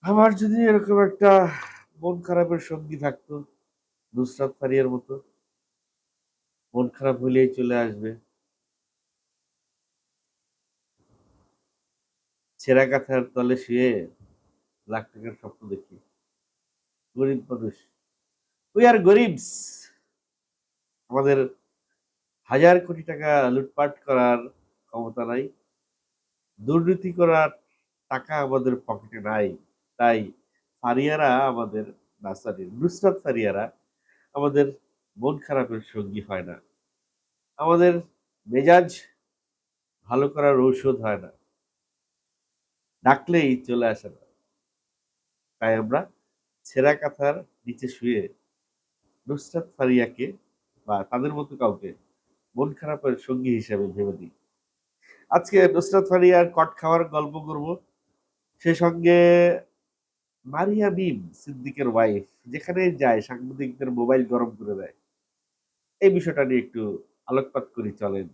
আমার যদি এরকম একটা মন খারাপের সঙ্গী থাকতো, নুসরাত ফারিয়ার মতো, মন খারাপ হলেই চলে আসবে। ছেঁড়া কাঁথার তলে শুয়ে লাখ টাকার স্বপ্ন দেখি। গরিব মানুষ। উই আর গরিবস। আমাদের হাজার কোটি টাকা লুটপাট করার ক্ষমতা নাই। দুর্নীতি করার টাকা আমাদের পকেটে নাই। তাই ফারিয়ারা আমাদের না সরি নুসরাত ফারিয়ারা আমাদের মন খারাপের সঙ্গী হয় না। আমাদের মেজাজ ভালো করার ঔষধ হয় না। ডাকলেই চলে আসে না। তাই আমরা ছেঁড়া কাঁথার নিচে শুয়ে নুসরাত ফারিয়াকে বা তাদের মতো কাউকে মন খারাপের সঙ্গী হিসেবে ভেবে দিই আজকে নুসরাত ফারিয়ার কট খাওয়ার গল্প করব। সে সঙ্গে মারিয়া মিম সিদ্দিকের ওয়াইফ যেখানে যায়, সাংবাদিকদের মোবাইল গরম করে দেয়। এই বিষয়টা নিয়ে একটু আলোকপাত করি, চলেন।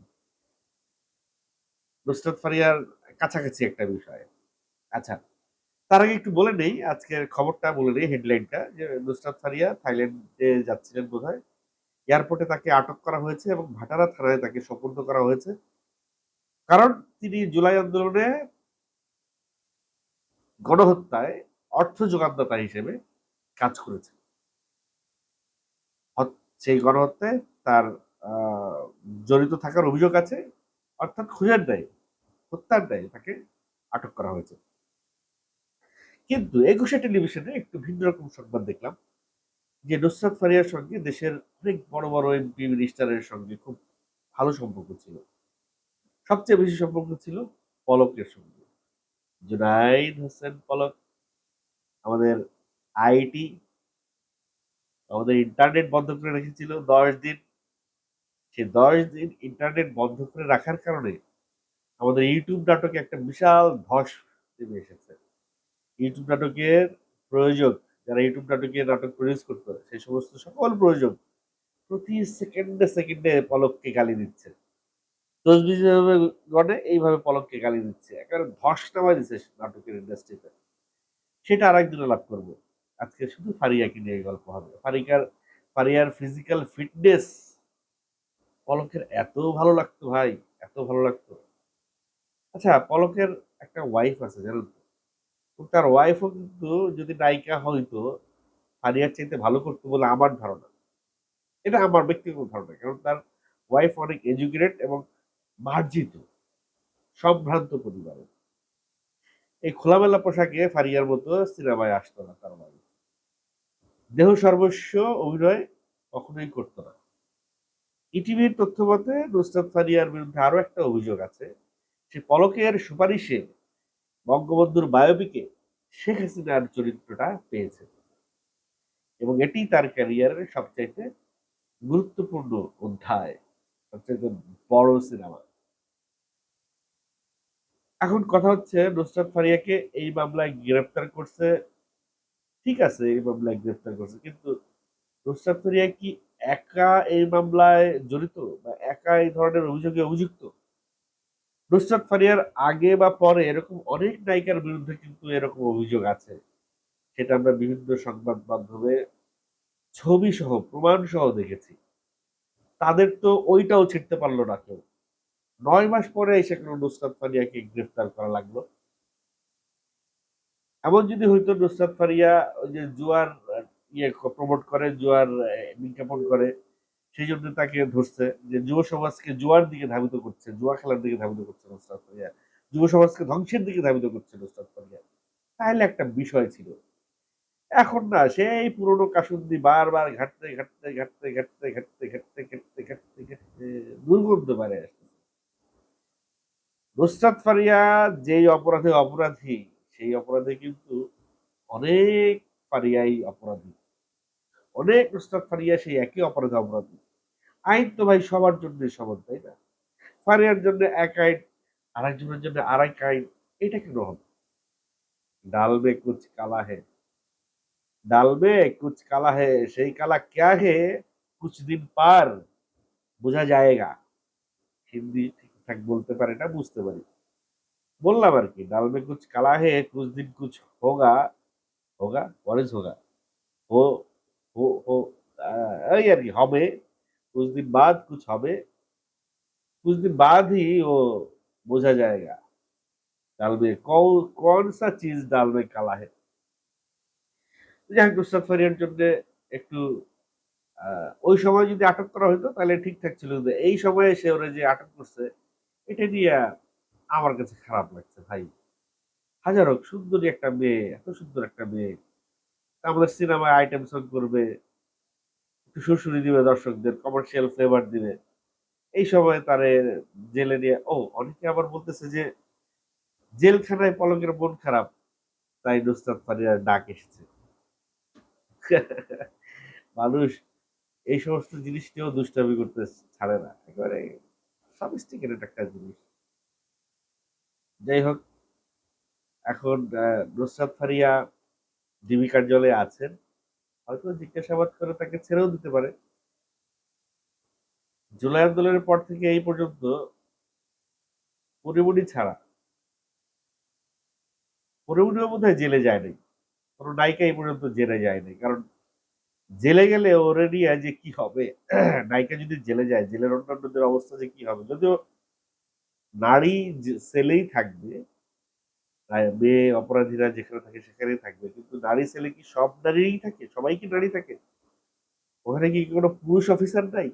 নুসরাত ফারিয়ার কাছাকাছি একটা বিষয়। আচ্ছা তার আগে একটু বলে নেই, আজকের খবরটা, বলে নেই হেডলাইনটা যে নুসরাত ফারিয়া থাইল্যান্ডে যাচ্ছিলেন বোধ হয় এয়ারপোর্টে তাকে আটক করা হয়েছে এবং ভাটারা থানায় তাকে সোপর্দ করা হয়েছে। কারণ তিনি জুলাই আন্দোলনে গণহত্যায় অর্থ যোগানদাতা হিসেবে কাজ করেছে। সেই গণহত্যায় তার জড়িত থাকার অভিযোগ আছে, অর্থাৎ খুঁজের দেয়, হত্যার দেয় তাকে আটক করা হয়েছে। কিন্তু একুশে টেলিভিশনে একটু ভিন্ন রকম সংবাদ দেখলাম, যে নুসরাত ফারিয়ার সঙ্গে দেশের অনেক বড় বড় এমপি মিনিস্টারের সঙ্গে খুব ভালো সম্পর্ক ছিল। সবচেয়ে বেশি সম্পর্ক ছিল পলকের সঙ্গে। জুনাইদ হোসেন পলক, আমাদের আইটি, আমাদের ইন্টারনেট বন্ধ করে রেখেছিল দশ দিন। সে দশ দিন ইন্টারনেট বন্ধ করে রাখার কারণে আমাদের ইউটিউব নাটকে একটা বিশাল ধস নেমে এসেছে। ইউটিউব নাটকের প্রয়োজক যারা ইউটিউব নাটকে নাটক প্রডিউস করতো সেই সমস্ত সকল প্রয়োজক প্রতি সেকেন্ডে সেকেন্ডে পলককে গালি দিচ্ছে। তসবিভাবে গণে এইভাবে পলককে গালি দিচ্ছে। একেবারে ধস নামা দিচ্ছে নাটকের ইন্ডাস্ট্রিতে সেটা আর একদিনে লাভ করব। আজকে শুধু ফারিয়াকে নিয়ে গল্প হবে। ফারিকার, ফারিয়ার ফিজিক্যাল ফিটনেস পলকের এত ভালো লাগতো ভাই, এত ভালো লাগতো। আচ্ছা পলকের একটা ওয়াইফ আছে, জানেন তো? তার ওয়াইফও কিন্তু যদি নায়িকা হয়তো ফারিয়ার চাইতে ভালো করতো বলে আমার ধারণা। এটা আমার ব্যক্তিগত ধারণা, কারণ তার ওয়াইফ অনেক এডুকেটেড এবং মার্জিত সম্ভ্রান্ত পরিবারের এই খোলামেলা পোশাকে ফারিয়ার মতো সিনেমায় আসতো না তার ওয়াইফ দেহ সর্বস্ব অভিনয় কখনোই করতো না। ইটিভির তথ্য মতে, নুসরাত ফারিয়ার বিরুদ্ধে আরও একটা অভিযোগ আছে। সে পলকের সুপারিশে বঙ্গবন্ধুর বায়োপিকে শেখ হাসিনার চরিত্রটা পেয়েছে। এবং এটি তার ক্যারিয়ারের সবচাইতে গুরুত্বপূর্ণ অধ্যায়। সবচাইতে বড় সিনেমা। এখন কথা হচ্ছে, নুসরাত ফারিয়াকে এই মামলায় গ্রেফতার করছে। ঠিক আছে, এই মামলায় গ্রেফতার করছে, কিন্তু নুসরাত ফারিয়া কি একা এই মামলায় জড়িত বা একা এই ধরনের অভিযোগে অভিযুক্ত? নুসরাত ফারিয়ার আগে বা পরে এরকম অনেক নায়িকার বিরুদ্ধে কিন্তু এরকম অভিযোগ আছে। সেটা আমরা বিভিন্ন সংবাদ মাধ্যমে ছবি সহ প্রমাণ সহ দেখেছি। তাদের তো ওইটাও ছিটতে পারল না কেউ। নয় মাস পরে এসে কোনো নুসরাত ফারিয়াকে গ্রেফতার করা লাগল। এমন যদি হইতো নুসরাত ফারিয়া ওই যে জুয়ার ইয়ে প্রমোট করে, জুয়ার বিজ্ঞাপন করে, সেই জন্য তাকে ধরছে যে যুব সমাজকে জুয়ার দিকে ধাবিত করছে, জুয়া খেলার দিকে ধাবিত করছে নুসরাত ফারিয়া। যুব সমাজকে ধ্বংসের দিকে ধাবিত করছে নুসরাত ফারিয়া। তাহলে একটা বিষয় ছিল। এখন না, সেই পুরনো কাসুন্দি বারবার ঘাটতে ঘাটতে ঘাটতে ঘাটতে ঘাটতে ঘাটতে ঘাটতে ঘাটতে ঘাটতে দুর্গন্ধ বাড়ে আসতেছে নুসরাত ফারিয়া যেই অপরাধে অপরাধী, সেই অপরাধে কিন্তু অনেক ফারিয়াই অপরাধী। অনেক নুসরাত ফারিয়া সেই একই অপরাধে অপরাধী। আইন তো ভাই সবার জন্য সমান, তাই না? ফারিয়ার জন্য এক আইন, আরেকজনের জন্য আরেক আইন, এটা কেন হবে? ডাল মে কুচ কালা হে ডাল মে কুচ কালা হে সেই কালা ক্যা হে কুছ দিন পার বোঝা যায়গা হিন্দি ঠিকঠাক বলতে পারে না বুঝতে পারি বললাম আর কি ডাল মে কুছ কালা হে কুছ দিন কুছ হোগা হোগা হোয়াট ইজ হোগা হো হো হো আহ, এই আর কি হবে कुछ दिन बाद कुछ হবে कुछ दिन बाद ही वो বোঝা जाएगा ডাল মে কौ कौन सा चीज ডাল মে কালা है যাই হোক ফারিয়ার জন্য একটু ওই সময় যদি আটক করা হতো তাহলে ঠিকঠাক ছিল এই সময়ে সে ওরা যে আটক করছে, এটা নিয়ে আমার কাছে খারাপ লাগছে ভাই। হাজার হোক সুন্দরী একটা মেয়ে, এত সুন্দর একটা মেয়ে। আমাদের সিনেমায় আইটেম সং করবে, একটু সুরসুরি দিবে দর্শকদের কমার্শিয়াল ফ্লেভার দিবে। এই সময় তারে জেলে নিয়ে, ও, অনেকে আবার বলতেছে যে, জেলখানায় পলকের মন খারাপ, তাই নুসরাত ফারিয়ার ডাক এসেছে। মানুষ এই সমস্ত জিনিস দুষ্টামি করতে ছাড়ে না। একেবারে সফিস্টিকেটেড একটা জিনিস। যাই হোক এখন নুসরাত ফারিয়া ডিবি কার্যালয়ে আছেন। হয়তো জিজ্ঞাসাবাদ করে তাকে ছেড়েও দিতে পারে। জুলাই আন্দোলনের পর থেকে এই পর্যন্ত পরিমণি ছাড়া, পরিমণিও বোধ হয় জেলে যায় নাই কোনো নায়িকা এই পর্যন্ত জেলে যায় নাই কারণ জেলে গেলে ওরেডি যে কি হবে? নায়িকা যদি জেলে যায়, জেলের অন্যান্যদের অবস্থা যে কি হবে? যদিও নারী সেলেই থাকবে মেয়ে, অপরাধীরা যেখানে থাকে সেখানেই থাকবে। কিন্তু নারী সেলে কি সব নারীই থাকে? সবাই কি নারী থাকে? ওখানে কি কোনো পুরুষ অফিসার নাই?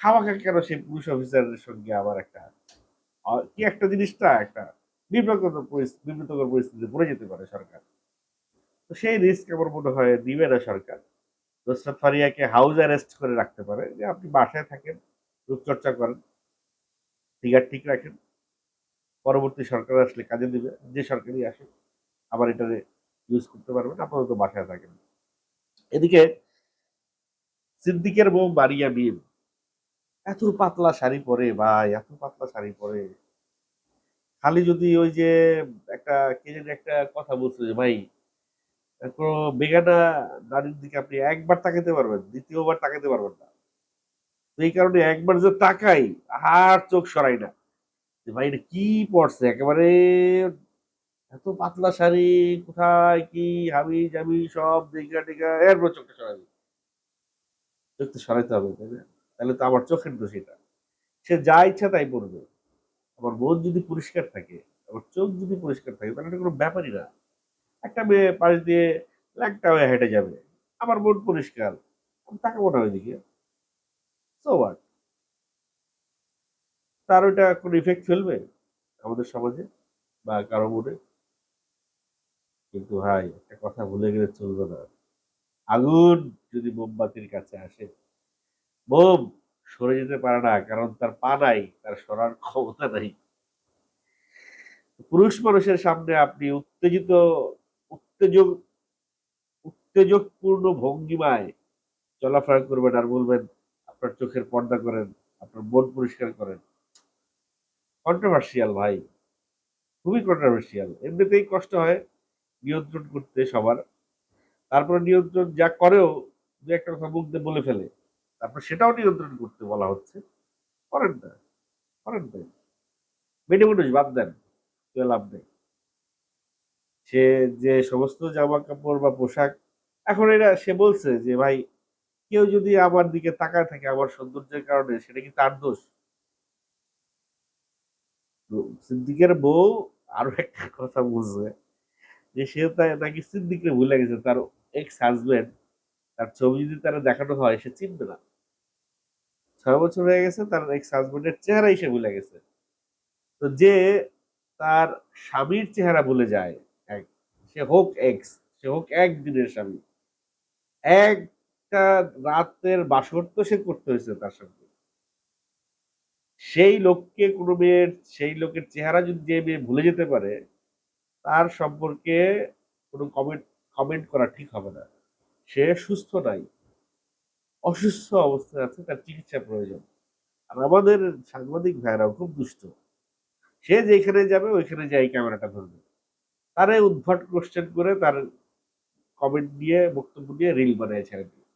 খাওয়াখা কেন সেই পুরুষ অফিসারের সঙ্গে আবার একটা কি একটা জিনিসটা একটা বিব্রতকর পরিস্থিতি বিব্রতকর পরিস্থিতিতে পড়ে যেতে পারে সরকার। তো সেই রিস্ক আমার মনে হয় দিবে না সরকার। নুসরাত ফারিয়াকে হাউস অ্যারেস্ট করে রাখতে পারে, যে আপনি বাসায় থাকেন, রূপচর্চা করেন ফিগার ঠিক রাখেন, পরবর্তী সরকার আসলে কাজে দিবে, যে সরকারই আসে আবার এটা ইউজ করতে পারবেন, আপাতত বাসায় থাকেন। এদিকে সিদ্দিকের বউ মারিয়া মিম এত পাতলা শাড়ি পরে ভাই, এত পাতলা শাড়ি পরে। খালি যদি ওই যে একটা, কে জানি একটা কথা বলছে যে, ভাই কোনো বেগানা নারীর দিকে আপনি একবার তাকাতে পারবেন, দ্বিতীয়বার তাকাতে পারবেন না। এই কারণে একবার যে তাকাই, আর চোখ সরাই না। যে ভাই এটা কি পড়ছে একেবারে এত পাতলা শাড়ি, কোথায় কি হাবি সব দেখা টেকা এরপর সরাবি চোখ তো সরাইতে হবে, তাই না? তাহলে তো আমার চোখের দোষ এটা। সে যা ইচ্ছা তাই পড়বে আমার মন যদি পরিষ্কার থাকে, আমার চোখ যদি পরিষ্কার থাকে, তাহলে এটা কোনো ব্যাপারই না। একটা মেয়ে পাশ দিয়ে ল্যাংটা হয়ে হেঁটে যাবে। আমার মন পরিষ্কার। আমি তাকাবো না ওইদিকে। সো তার ওইটা কোনো ইফেক্ট ফেলবে আমাদের সমাজে বা কারও মনে? কিন্তু ভাই, একটা কথা ভুলে গেলে চলবে না। আগুন যদি মোমবাতির কাছে আসে, মোম সরে যেতে পারে না, কারণ তার পা নাই, তার সরার ক্ষমতা নাই। পুরুষ মানুষের সামনে আপনি উত্তেজিত উত্তেজক, উত্তেজকপূর্ণ ভঙ্গিমায় চলাফেরা করবেন আর বলবেন, আপনার চোখের পর্দা করেন, আপনার মন পরিষ্কার করেন। কন্ট্রোভার্সিয়াল ভাই, খুবই কন্ট্রোভার্সিয়াল এমনিতেই কষ্ট হয় নিয়ন্ত্রণ করতে সবার। তারপরে নিয়ন্ত্রণ যা করেও দু একটা কথা মুখ দিয়ে বলে ফেলে, তারপর সেটাও নিয়ন্ত্রণ করতে বলা হচ্ছে। করেন না করেন না। মানুষ বাদ দেন লাভ নেই। সে যে সমস্ত জামা কাপড় বা পোশাক, এখন এটা সে বলছে যে, ভাই, কেউ যদি আমার দিকে তাকায় থাকে, আমার সৌন্দর্যের কারণে, সেটা কি তার দোষ? সিদ্দিকের বউ আরও একটা কথা বলছে, যে সে নাকি সিদ্দিকরে ভুলে গেছে, তার এক্স হাজবেন্ড তার ছবি যদি তারা দেখানো হয়, সে চিনবে না। ছয় বছর হয়ে গেছে, তার এক্স হাজবেন্ডের চেহারাই সে ভুলে গেছে। তো যে তার স্বামীর চেহারা ভুলে যায় সে হোক এক্স সে হোক একদিনের স্বামী। একটা রাতের বাসর তো সে করতে হয়েছে তার সঙ্গে। সেই লোককে কোনো মেয়ের, সেই লোকের চেহারা যদি যে মেয়ে ভুলে যেতে পারে, তার সম্পর্কে কোনো কমেন্ট কমেন্ট করা ঠিক হবে না। সে সুস্থ নাই। অসুস্থ অবস্থায় আছে, তার চিকিৎসা প্রয়োজন। আর আমাদের সাংবাদিক ভাইরাও খুব দুষ্ট। সে যেখানে যাবে, ওইখানে যাই ক্যামেরাটা ধরবে। তারে উদ্ভট কোশ্চেন করে তার কমেন্ট দিয়ে, বক্তব্য দিয়ে রিল বানিয়েছে ছেড়ে দিয়ে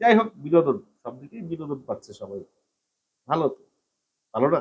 যাই হোক, বিনোদন, সব দিকেই বিনোদন পাচ্ছে সবাই। ভালো তো? ভালো না?